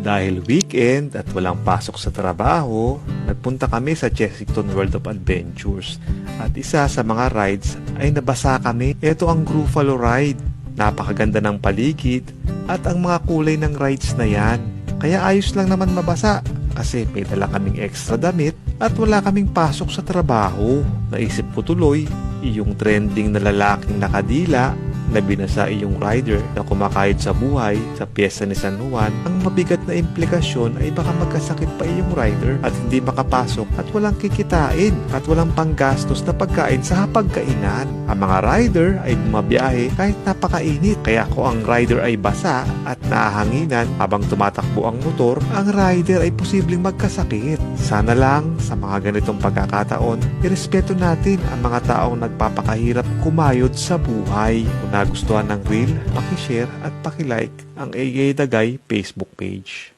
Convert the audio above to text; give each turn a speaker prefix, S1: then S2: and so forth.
S1: Dahil weekend at walang pasok sa trabaho, nagpunta kami sa Chessington World of Adventures. At isa sa mga rides ay nabasa kami. Ito ang Gruffalo Ride. Napakaganda ng paligid at ang mga kulay ng rides na yan. Kaya ayos lang naman mabasa kasi may dala kaming extra damit at wala kaming pasok sa trabaho. Naisip ko tuloy, yung trending na lalaking nakadila na binasa iyong rider na kumakayod sa buhay sa pyesa ni San Juan, ang mabigat na implikasyon ay baka magkasakit pa iyong rider at hindi makapasok at walang kikitain at walang panggastos na pagkain sa hapagkainan. Ang mga rider ay bumabiyahe kahit napakainit kaya kung ang rider ay basa at naahanginan habang tumatakbo ang motor, ang rider ay posibleng magkasakit. Sana lang sa mga ganitong pagkakataon, irespeto natin ang mga taong nagpapakahirap kumayod sa buhay. Kung nagustuhan ng reel, pakishare at pakilike ang AA Dagay Facebook page.